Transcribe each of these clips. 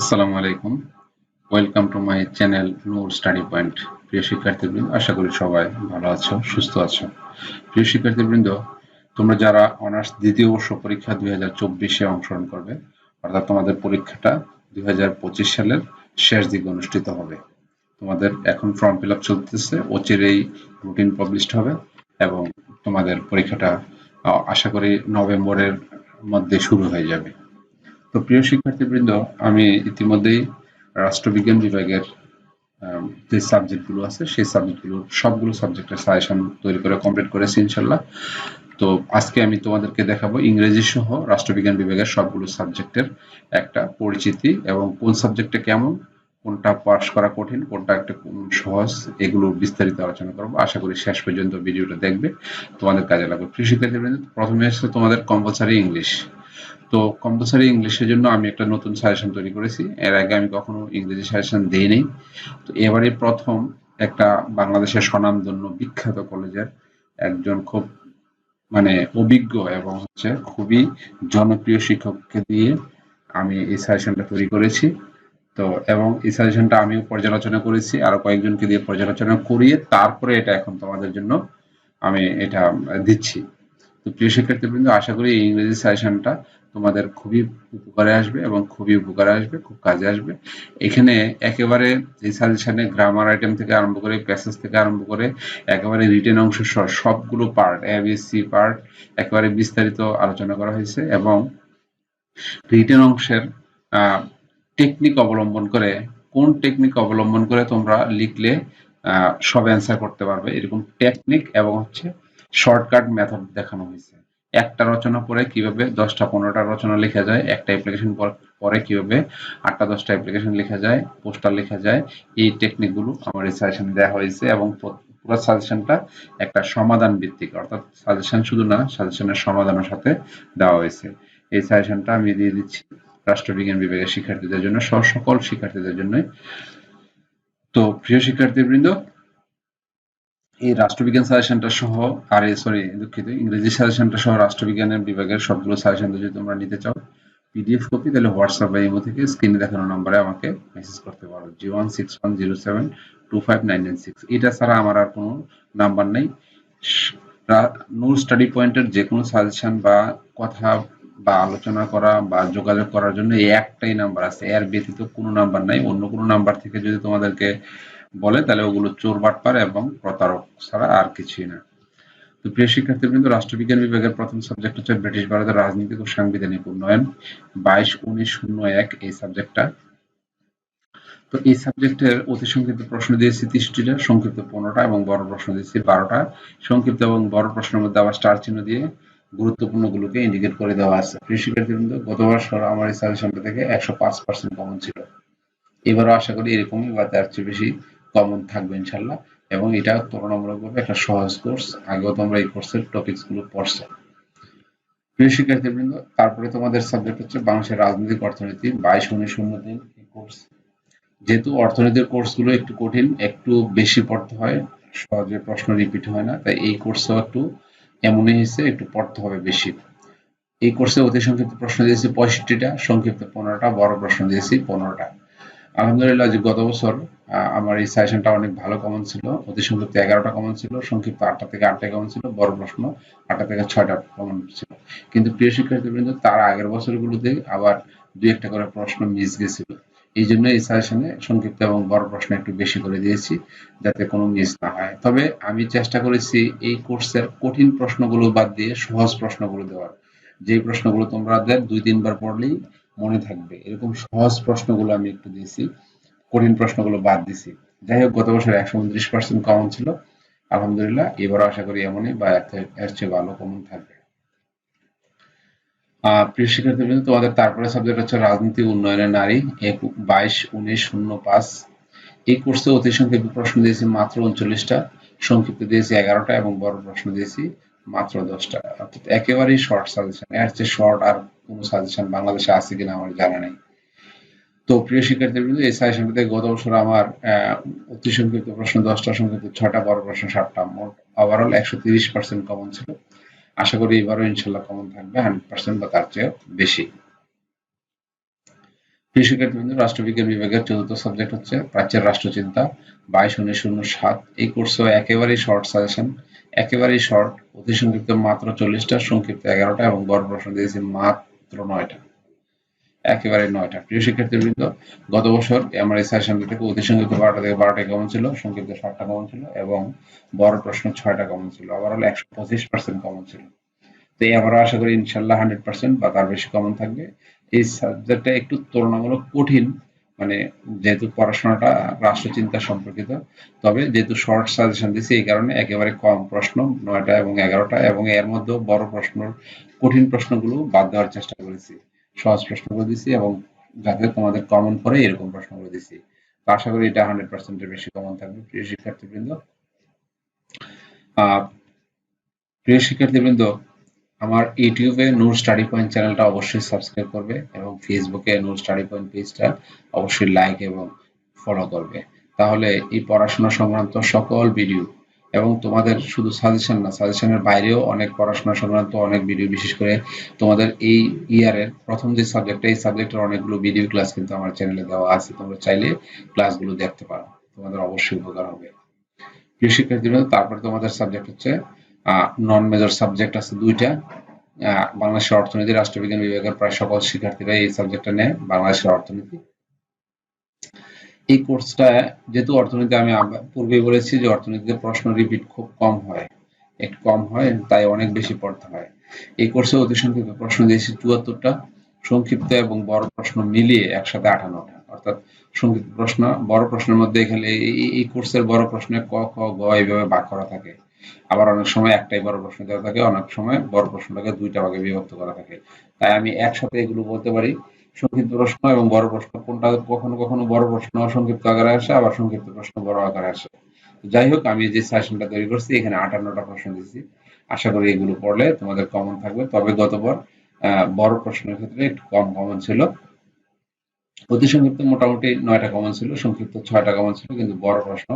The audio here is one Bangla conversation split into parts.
আসসালামু আলাইকুম। Welcome to my channel Noor Study Point প্রিয় শিক্ষার্থীবৃন্দ, আশা করি সবাই ভালো আছো, সুস্থ আছো। প্রিয় শিক্ষার্থীবৃন্দ, তোমরা যারা অনার্স দ্বিতীয় বর্ষ পরীক্ষা দুই হাজার চব্বিশে অংশগ্রহণ করবে, অর্থাৎ তোমাদের পরীক্ষাটা দুই হাজার পঁচিশ সালের শেষ দিকে অনুষ্ঠিত হবে। তোমাদের এখন ফর্ম ফিল আপ চলতেছে, অচিরেই রুটিন পাবলিশড হবে এবং তোমাদের পরীক্ষাটা আশা করি নভেম্বরের মধ্যে শুরু হয়ে যাবে। তো প্রিয় শিক্ষার্থীবৃন্দ, আমি ইতিমধ্যেই রাষ্ট্রবিজ্ঞান বিভাগের যে সাবজেক্টগুলো আছে, সেই সাবজেক্টগুলো সবগুলো সাবজেক্টের সাজেশন তৈরি করে কমপ্লিট করেছি, ইনশাল্লাহ। তো আজকে আমি তোমাদেরকে দেখাবো ইংরেজি সহ রাষ্ট্রবিজ্ঞান বিভাগের সবগুলো সাবজেক্টের একটা পরিচিতি এবং কোন সাবজেক্টে কেমন, কোনটা পাস করা কঠিন, কোনটা একটা কোন সহজ, এগুলো বিস্তারিত আলোচনা করব। আশা করি শেষ পর্যন্ত ভিডিওটা দেখবে। তোমাদের কাজে লাগবে। শিক্ষার্থীবৃন্দ, প্রথমে আসছে তোমাদের কম্পালসারি ইংলিশ তো কম্পালসারি ইংলিশের জন্য আমি একটা নতুন সাজেশন তৈরি করেছি। এর আগে আমি কখনো ইংরেজি সাজেশন দেইনি। তো এবারে প্রথম একটা বাংলাদেশের স্বনামধন্য বিখ্যাত কলেজের একজন খুব মানে অভিজ্ঞ এবং হচ্ছে খুবই জনপ্রিয় শিক্ষককে দিয়ে আমি এই সাজেশনটা তৈরি করেছি। তো এবং এই সাজেশনটা আমিও পর্যালোচনা করেছি, আরও কয়েকজনকে দিয়ে পর্যালোচনা করিয়ে তারপরে এটা এখন তোমাদের জন্য আমি এটা দিচ্ছি। তো প্রিয় শিক্ষার্থীবৃন্দ, আশা করি এই ইংরেজি সাজেশনটা তোমাদের খুবই উপকারে আসবে এবং খুবই উপকারে আসবে, খুব কাজে আসবে। এখানে একেবারে এই সাজেশনে গ্রামার আইটেম থেকে আরম্ভ করে প্যাসেজ থেকে আরম্ভ করে একেবারে রিটেন অংশ সহ সবগুলো পার্ট এ সি পার্ট একেবারে বিস্তারিত আলোচনা করা হয়েছে এবং রিটেন অংশের টেকনিক অবলম্বন করে কোন টেকনিক অবলম্বন করে তোমরা লিখলে সব অ্যান্সার করতে পারবে। এরকম টেকনিক এবং হচ্ছে শর্টকাট মেথড দেখানো হয়েছে। একটা রচনা পরে কীভাবে দশটা পনেরোটা রচনা লেখা যায়, একটা অ্যাপ্লিকেশন পরে কীভাবে আটটা দশটা অ্যাপ্লিকেশন লেখা যায় পোস্টার লেখা যায়, এই টেকনিকগুলো আমার এই সাজেশনে দেওয়া হয়েছে এবং পুরো সাজেশনটা একটা সমাধান ভিত্তিক, অর্থাৎ সাজেশন শুধু না সাজেশনের সমাধানের সাথে দেওয়া হয়েছে। এই সাজেশনটা আমি দিয়ে দিচ্ছি রাষ্ট্রবিজ্ঞান বিভাগের শিক্ষার্থীদের জন্য সকল শিক্ষার্থীদের জন্য তো প্রিয় শিক্ষার্থীবৃন্দ এই রাষ্ট্রবিজ্ঞান সাজেশনটা সহ আর সরি দুঃখিত, ইংরেজি সাজেশনটা সহ রাষ্ট্রবিজ্ঞানের বিভাগের সবগুলো সাজেশন যদি তোমরা নিতে চাও পিডিএফ কপি তাহলে হোয়াটসঅ্যাপ বা ইমো থেকে স্ক্রিনে দেখানো নম্বরে আমাকে মেসেজ করতে পারো zero one six one zero seven two five nine nine six এটা ছাড়া আমার আর কোনো নাম্বার নেই। নূর স্টাডি পয়েন্টের যে কোনো সাজেশন বা কথা বা আলোচনা করা বা যোগাযোগ করার জন্য এই একটাই নাম্বার আছে। এর ব্যতীত কোনো নাম্বার নাই। অন্য কোনো নাম্বার থেকে যদি তোমাদেরকে বলে, তাহলে ওগুলো চোর বাটপার এবং প্রতারক ছাড়া আর কিছুই না। তো প্রিয় শিক্ষার্থীবৃন্দ, রাষ্ট্রবিজ্ঞান বিভাগের প্রথম সাবজেক্ট হচ্ছে ব্রিটিশ ভারতের রাজনৈতিক ও সাংবিধানিক উন্নয়ন। বাইশ, উনিশ, শূন্য, এক এই সাবজেক্টটা তো এই সাবজেক্টের অতি সংক্ষিপ্ত প্রশ্ন দিয়েছি তিরিশটিটা, সংক্ষিপ্ত পনেরোটা এবং বড় প্রশ্ন দিয়েছি বারোটা। সংক্ষিপ্ত এবং বড় প্রশ্নের মধ্যে আবার স্টার চিহ্ন দিয়ে গুরুত্বপূর্ণ গুলোকে ইন্ডিকেট করে দেওয়া আছে। প্রিয় শিক্ষার্থীবৃন্দ গত বছর আমার এই সাজেশনটা থেকে একশো পাঁচ পার্সেন্ট কমন ছিল। এবারও আশা করি এরকমই বা তার চেয়ে বেশি কমন থাকবে ইনশাল্লাহ। এবং এটা তুলনামূলকভাবে একটা সহজ কোর্স আগেও তোমরা এই কোর্সের টপিকসগুলো পড়ছো। প্রিয় শিক্ষার্থীবৃন্দ, তারপরে তোমাদের সাবজেক্ট হচ্ছে বাংলাদেশের রাজনৈতিক অর্থনীতি, বাইশ উনিশ শূন্য তিন কোর্স যেহেতু অর্থনীতির কোর্সগুলো একটু কঠিন, একটু বেশি পড়তে হয়, সহজে প্রশ্ন রিপিট হয় না, তাই এই কোর্সও একটু এমনই হয়েছে, একটু পড়তে হবে বেশি। এই কোর্সে অতি সংক্ষিপ্ত প্রশ্ন দিয়েছি পঁয়ষট্টিটা, সংক্ষিপ্ত পনেরোটা, বড় প্রশ্ন দিয়েছি পনেরোটা। আলহামদুলিল্লাহ গত বছর আমার এই সাজেশনটা অনেক ভালো কমন ছিল। অতি সংক্ষিপ্ত এগারোটা কমন ছিল, সংক্ষিপ্ত আটটা থেকে আটটা কমন ছিল, বড় প্রশ্ন আটটা থেকে ছয়টা কমন ছিল। কিন্তু প্রিয় শিক্ষার্থীবৃন্দ, তার আগের বছরগুলোতে আবার দুই একটা করে প্রশ্ন মিস গেছিল। এই জন্য এই সাজেশনে সংক্ষিপ্ত এবং বড় প্রশ্ন একটু বেশি করে দিয়েছি, যাতে কোনো মিস না হয়। তবে আমি চেষ্টা করেছি এই কোর্সের কঠিন প্রশ্নগুলো বাদ দিয়ে সহজ প্রশ্নগুলো দেওয়ার। যে প্রশ্নগুলো তোমাদের দুই তিনবার পড়লেই মনে থাকবে। এরকম সহজ প্রশ্নগুলো আমি একটু দিয়েছি। কঠিন প্রশ্নগুলো বাদ দিছি। যাই হোক, গত বছর একশো উনত্রিশ পার্সেন্ট কমন ছিল। আলহামদুলিল্লাহ, এবারও আশা করি এমনই বা এর চেয়ে ভালো কমন থাকবে। প্রিয় তোমাদের তারপরে সাবজেক্ট হচ্ছে রাজনীতি নারী বাইশ, উনিশ, শূন্য, পাঁচ। এই কোর্সে অতি সংক্ষিপ্ত প্রশ্ন দিয়েছি মাত্র উনচল্লিশটা। সংক্ষিপ্ত দিয়েছি এগারোটা এবং বড় প্রশ্ন দিয়েছি মাত্র দশটা। অর্থাৎ একেবারেই শর্ট সাজেশন এর চেয়ে শর্ট আর কোনো সাজেশন বাংলাদেশে আছে কিনা আমার জানা নেই। তো প্রিয় শিক্ষার্থীবৃন্দ এই সাজেশনটাতে গত বছর আমার অতি সংক্ষিপ্ত প্রশ্ন, দশটা সংক্ষিপ্ত ছটা বড় প্রশ্ন, সাতটা, মোট ওভারঅল একশো তিরিশ পার্সেন্ট কমন ছিল। আশা করি এবারও ইনশাল্লাহ কমন থাকবে হান্ড্রেড পার্সেন্ট বা তার চেয়ে বেশি। প্রিয় শিক্ষার্থীবৃন্দ রাষ্ট্রবিজ্ঞান বিভাগের চতুর্থ সাবজেক্ট হচ্ছে প্রাচ্যের রাষ্ট্রচিন্তা, বাইশ উনিশ শূন্য সাত। এই কোর্সও একেবারেই শর্ট সাজেশন একেবারেই শর্ট অতি সংক্ষিপ্ত মাত্র চল্লিশটা, সংক্ষিপ্ত এগারোটা এবং বড় প্রশ্ন দিয়েছি মাত্র নয়টা। একেবারে নয়টা। প্রিয় শিক্ষার্থীবৃন্দ, গত বছর আমার এই সেশনটা থেকে অতি সংক্ষিপ্ত বারোটা থেকে বারোটা কমন ছিল? সংক্ষিপ্ত সাতটা কমন ছিল? এবং বড় প্রশ্ন ছয়টা কমন ছিল? আবার হলো একশো পঁচিশ পার্সেন্ট কমন ছিল? তো এবারও আশা করি ইনশাল্লাহ হান্ড্রেড পার্সেন্ট বা তার বেশি কমন থাকবে। এই সাবজেক্টটা একটু তুলনামূলক কঠিন মানে যেহেতু পড়াশোনাটা রাষ্ট্রচিন্তা সম্পর্কিত, তবে যেহেতু শর্ট সাজেশন দিচ্ছি এই কারণে একেবারে কম প্রশ্ন, নয়টা এবং এগারোটা, এবং এর মধ্যেও বড় প্রশ্ন কঠিন প্রশ্নগুলো বাদ দেওয়ার চেষ্টা করেছি। সহজ প্রশ্নগুলো দিছি এবং যাতে তোমাদের কমন পড়ে এরকম প্রশ্নগুলো দিছি। তো আশা করি এটা হান্ড্রেড পার্সেন্টের বেশি কমন থাকবে। প্রিয় শিক্ষার্থীবৃন্দ প্রিয় শিক্ষার্থীবৃন্দ, আমার ইউটিউবে নূর স্টাডি পয়েন্ট চ্যানেলটা অবশ্যই সাবস্ক্রাইব করবে এবং ফেসবুকে নূর স্টাডি পয়েন্ট পেজটা অবশ্যই লাইক এবং ফলো করবে। তাহলে এই পড়াশোনা সংক্রান্ত সকল ভিডিও এবং তোমাদের শুধু সাজেশন না সাজেশনের বাইরেও অনেক পড়াশোনা সংক্রান্ত অনেক ভিডিও বিশেষ করে তোমাদের এই ইয়ারের প্রথম যে সাবজেক্ট এই সাবজেক্টের অনেকগুলো ভিডিও ক্লাস কিন্তু আমার চ্যানেলে দেওয়া আছে। তোমরা চাইলে ক্লাসগুলো দেখতে পারো। তোমাদের অবশ্যই উপকার হবে। প্রিয় শিক্ষার্থীরা, তারপরে তোমাদের সাবজেক্ট হচ্ছে নন মেজর সাবজেক্ট আছে দুইটা। বাংলাদেশের অর্থনীতি, রাষ্ট্রবিজ্ঞান বিভাগের প্রায় সকল শিক্ষার্থীরা এই সাবজেক্টটা নেয়, বাংলাদেশের অর্থনীতি। এই কোর্সটা যেহেতু অর্থনীতি আমি পূর্বে বলেছি যে অর্থনীতিতে প্রশ্ন রিপিট খুব কম হয়, একটু কম হয় তাই অনেক বেশি পড়তে হয়। এই কোর্সে অতি সংক্ষিপ্ত প্রশ্ন দিয়েছি চুয়াত্তরটা। সংক্ষিপ্ত এবং বড় প্রশ্ন মিলিয়ে একসাথে আঠান্নটা অর্থাৎ সংক্ষিপ্ত প্রশ্ন, বড় প্রশ্নের মধ্যে এখানে এই কোর্সের বড় প্রশ্নে ক, খ, গ এইভাবে ভাগ করা থাকে। আবার অনেক সময় একটাই বড় প্রশ্ন দেওয়া থাকে, অনেক সময় বড় প্রশ্নটাকে দুইটা ভাগে বিভক্ত করা থাকে। তাই আমি একসাথে এগুলো বলতে পারি। সংক্ষিপ্ত প্রশ্ন এবং বড় প্রশ্ন। কোনটা কখনো কখনো বড় প্রশ্ন, সংক্ষিপ্ত আকারে আসে, আবার সংক্ষিপ্ত প্রশ্ন বড় আকারে আসে। যাই হোক, আমি যে সেশনটা তৈরি করছি, এখানে আটান্নটা প্রশ্ন দিচ্ছি আশা করি এগুলো পড়লে তোমাদের কমন থাকবে। তবে গতবার বড় প্রশ্নের ক্ষেত্রে একটু কম কমন ছিল। অতি সংক্ষিপ্ত মোটামুটি নয়টা কমন ছিল, সংক্ষিপ্ত ছয়টা কমন ছিল, কিন্তু বড় প্রশ্ন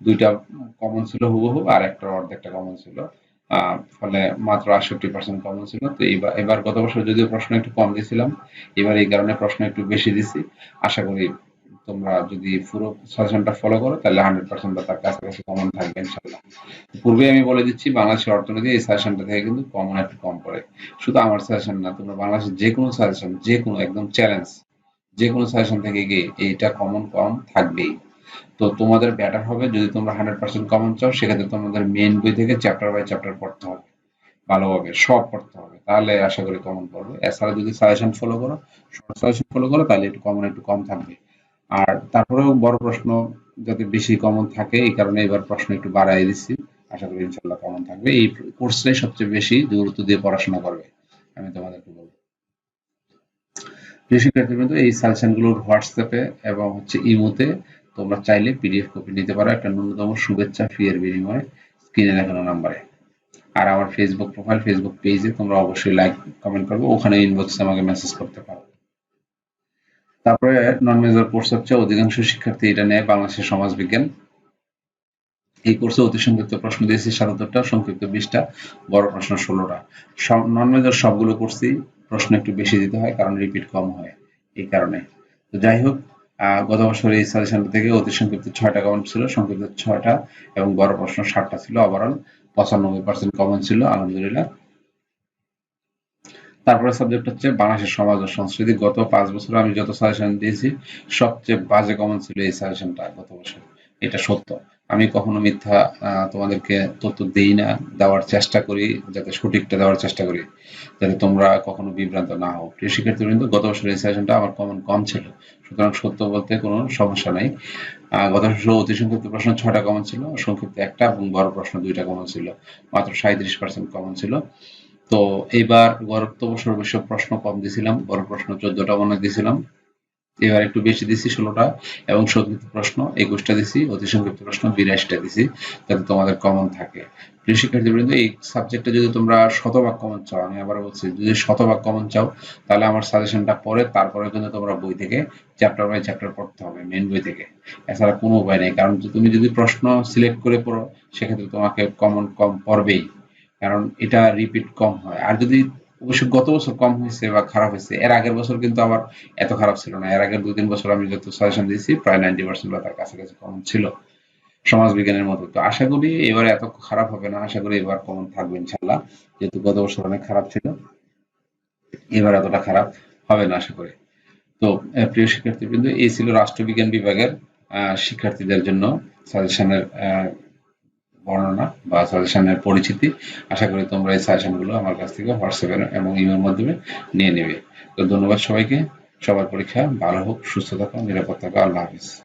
দুইটা কমন ছিল হুবহু, আর একটা অর্ধেকটা কমন ছিল। ফলে মাত্র আটষট্টি পার্সেন্ট কমন ছিল তো এবার এবার গত বছর যদিও প্রশ্ন একটু কম দিয়েছিলাম, এবার এই কারণে প্রশ্ন একটু বেশি দিছি আশা করি তোমরা যদি পুরো সাজেশনটা ফলো করো, তাহলে হান্ড্রেড পার্সেন্ট বা তার কাছাকাছি কমন থাকবে ইনশাল্লাহ। পূর্বে আমি বলে দিচ্ছি, বাংলাদেশের অর্থনীতি এই সাজেশনটা থেকে কিন্তু কমন একটু কম পড়ে। শুধু আমার সাজেশন না, তোমরা বাংলাদেশের যে কোনো সাজেশন যে কোনো একদম চ্যালেঞ্জ যে কোনো সাজেশন থেকে গিয়ে এইটা কমন কম থাকবেই। তো তোমাদের ব্যাটার হবে যদি তোমরা হান্ড্রেড পার্সেন্ট কমন চাও, সেক্ষেত্রে তোমাদের মেন বই থেকে চ্যাপ্টার বাই চ্যাপ্টার পড়তে হবে, ভালোভাবে, সব পড়তে হবে। তাহলে আশা করি কমন পড়বে। এছাড়া যদি সাজেশন ফলো করো শর্ট সাজেশন ফলো করো, তাহলে একটু কমন একটু কম থাকবে। আর তারপরেও বড় প্রশ্ন যাতে বেশি কমন থাকে, এই কারণে এবার প্রশ্ন একটু বাড়াই দিচ্ছি। আশা করি ইনশাল্লাহ কমন থাকবে। এই কোর্সটাই সবচেয়ে বেশি গুরুত্ব দিয়ে পড়াশোনা করবে, আমি তোমাদেরকে বলব। প্রিয় শিক্ষার্থীবৃন্দ, এই সাজেশনগুলোর হোয়াটসঅ্যাপে এবং হচ্ছে ইমোতে তোমরা চাইলে পিডিএফ কপি নিতে পারো একটা ন্যূনতম শুভেচ্ছা ফি এর বিনিময়ে স্ক্রিনে দেখানো নাম্বারে আর আমার ফেসবুক প্রোফাইল ফেসবুক পেজে তোমরা অবশ্যই লাইক কমেন্ট করবে, ওখানে ইনবক্সে আমাকে মেসেজ করতে পারো। তারপরে নন মেজর কোর্স হচ্ছে অধিকাংশ শিক্ষার্থী এটা নেয় বাংলাদেশের সমাজ বিজ্ঞান এই কোর্সে অতি সংক্ষিপ্ত প্রশ্ন দিয়েছি, সাতাত্তরটা, সংক্ষিপ্ত বিশটা, বড় প্রশ্ন ষোলোটা। নন মেজর সবগুলো করছি প্রশ্ন একটু বেশি দিতে হয়, কারণ রিপিট কম হয় এই কারণে। তো যাই হোক গত বছর এই সাজেশন থেকে অতি সংক্ষিপ্ত ছয়টা কমন ছিল, সংক্ষিপ্ত ছয়টা এবং বড় প্রশ্ন ষাটটা ছিল ওভারঅল পঁচানব্বই পার্সেন্ট কমন ছিল, আলহামদুলিল্লাহ। তারপরে সাবজেক্ট হচ্ছে বাংলাদেশের সমাজ ও সংস্কৃতি। গত পাঁচ বছর আমি যত সাজেশন দিয়েছি, সবচেয়ে বাজে কমন ছিল এই সাজেশনটা গত বছর। এটা সত্য। আমি কখনো মিথ্যা তোমাদেরকে তথ্য দেই না, দেওয়ার চেষ্টা করি, যাতে সঠিকটা দেওয়ার চেষ্টা করি, যাতে তোমরা কখনো বিভ্রান্ত না হও। প্রিয় শিক্ষার্থীবৃন্দ, গত বছর এই সেশনটা আমার কমন কম ছিল। সুতরাং সত্য বলতে কোনো সমস্যা নাই। গত বছর অতি সংক্ষিপ্ত প্রশ্ন ছটা কমন ছিল, সংক্ষিপ্ত একটা এবং বড় প্রশ্ন দুইটা কমন ছিল। মাত্র সাঁত্রিশ পার্সেন্ট কমন ছিল। তো এইবার গত বছর অবশ্য প্রশ্ন কম দিয়েছিলাম বড় প্রশ্ন চোদ্দটা মনে দিয়েছিলাম এবার একটু বেশি দিছি ষোলোটা এবং সংক্ষিপ্ত প্রশ্ন, একুশটা দিছি, অতি সংক্ষিপ্ত প্রশ্ন, বিরাশিটা দিছি যাতে তোমাদের কমন থাকে। প্রিয় শিক্ষার্থীবৃন্দ, এই সাবজেক্টে যদি তোমরা শতভাগ কমন চাও, আমি আবার বলছি, যদি শতভাগ কমন চাও, তাহলে আমার সাজেশনটা পরে তারপরে কিন্তু তোমরা বই থেকে চ্যাপ্টার বাই চ্যাপ্টার পড়তে হবে মেন বই থেকে। এছাড়া কোনো উপায় নেই, কারণ তুমি যদি প্রশ্ন সিলেক্ট করে পড়ো, সেক্ষেত্রে তোমাকে কমন কম পড়বেই, কারণ এটা রিপিট কম হয়। আর যদি অবশ্য গত বছর কম হয়েছে বা খারাপ হয়েছে। এর আগের বছর কিন্তু আবার এত খারাপ ছিল না। এর আগের দুই তিন বছর আমি যত সাজেশন দিয়েছি, প্রায় নাইনটি পার্সেন্ট বা তার কাছাকাছি কমন ছিল সমাজ বিজ্ঞানের মতো। তো আশা করি এবার এত খারাপ হবে না। আশা করি এবার কমন থাকবে ইনশাল্লাহ যেহেতু গত বছর অনেক খারাপ ছিল, এবার এতটা খারাপ হবে না আশা করি। তো প্রিয় শিক্ষার্থীবৃন্দ, এই ছিল রাষ্ট্রবিজ্ঞান বিভাগের শিক্ষার্থীদের জন্য সাজেশনের বর্ণনা বা সাজেশনের পরিচিতি, আশা করি তোমরা এই সাজেশনগুলো আমার কাছ থেকে হোয়াটসঅ্যাপে এবং ইমেল মাধ্যমে নিয়ে নেবে। তো ধন্যবাদ সবাইকে। সবার পরীক্ষা ভালো হোক, সুস্থ থাকো, নিরাপদ থাকো। আল্লাহ হাফিজ।